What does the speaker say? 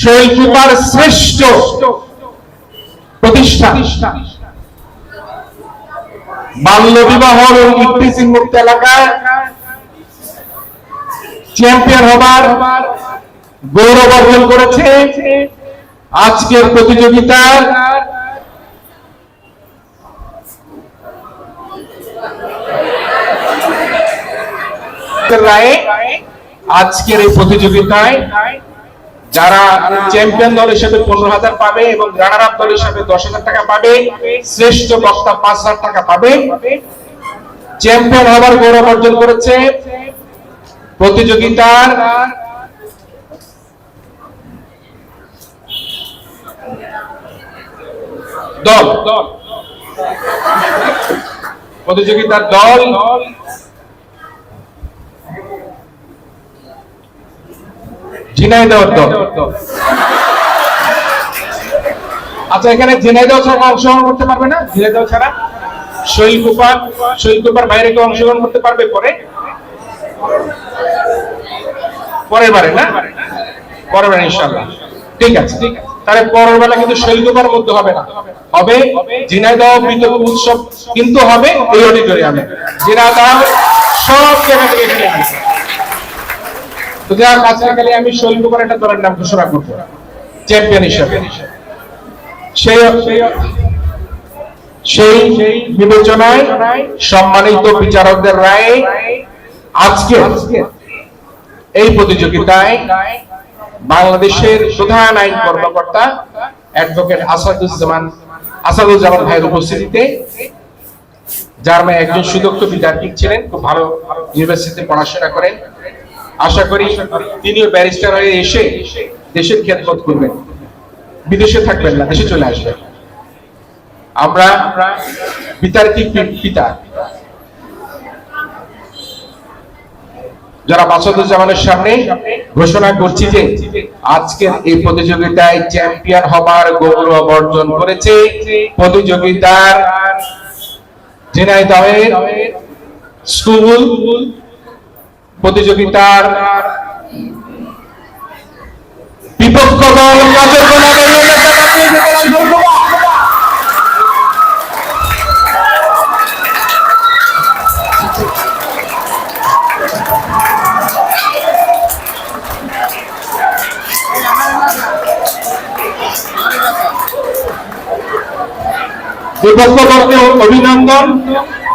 শৈলকুপার শ্রেষ্ঠ প্রতিষ্ঠান বাল্য বিবাহ এবং মুক্ত এলাকায় চ্যাম্পিয়ন হবার গৌরব অর্জন করেছে। আজকের প্রতিযোগিতার রায়ে, আজকের এই প্রতিযোগিতায় যারা চ্যাম্পিয়ন দল হিসেবে পনেরো হাজার পাবে এবং রানার আপ দল হিসেবে দশ হাজার টাকা পাবে, শ্রেষ্ঠ বক্তা পাঁচ হাজার টাকা পাবে। চ্যাম্পিয়ন হবার গৌরব অর্জন করেছে প্রতিযোগিতার দল। প্রতিযোগিতার দল আচ্ছা এখানে ঝিনাইদহ ছাড়া অংশগ্রহণ করতে পারবে না? ঝিনাইদহ ছাড়া? বাইরে কেউ অংশগ্রহণ করতে পারবে পরে? পরের বারে, না? পরের বারে ইনশাল্লাহ ঠিক আছে। ঠিক আছে তাহলে পরের বেলা কিন্তু শৈলকুপার মধ্যে হবে না। হবে ঝিনাইদহ উৎসব, কিন্তু হবে এই অডিটোরিয়ামে ঝিনাইদহ সব জায়গা থেকে তো যা কাছে গেলে আমি শৈলকুপার একটা দলের নাম ঘোষণা করব। চ্যাম্পিয়ন হিসেবে। সেই সেই বিবেচনায় সম্মানিত বিচারকদের রায়ে আজকে এই প্রতিযোগিতায় বাংলাদেশের প্রধান আইন কর্মকর্তা অ্যাডভোকেট আসাদুজ্জামান আসাদুজ্জামান ভাইয়ের উপস্থিতিতে যার মেয়ে একজন সুদক্ষ বিদ্যার্থী ছিলেন, খুব ভালো ইউনিভার্সিটিতে পড়াশোনা করেন। আশা করি তিনিও ব্যারিস্টার হয়ে এসে দেশের খেদমত করবেন। বিদেশে থাকবেন না, দেশে চলে আসবেন। আমরা বিতার্কিক পিতা। যারা মাসুদুজ্জামানের সামনে ঘোষণা করছি যে আজকের এই প্রতিযোগিতায় চ্যাম্পিয়ন হবার গৌরব অর্জন করেছে প্রতিযোগিতার ঝিনাইদহের স্কুল প্রতিযোগিতার বিপক্ষ দল। বিপক্ষ দলকে অভিনন্দন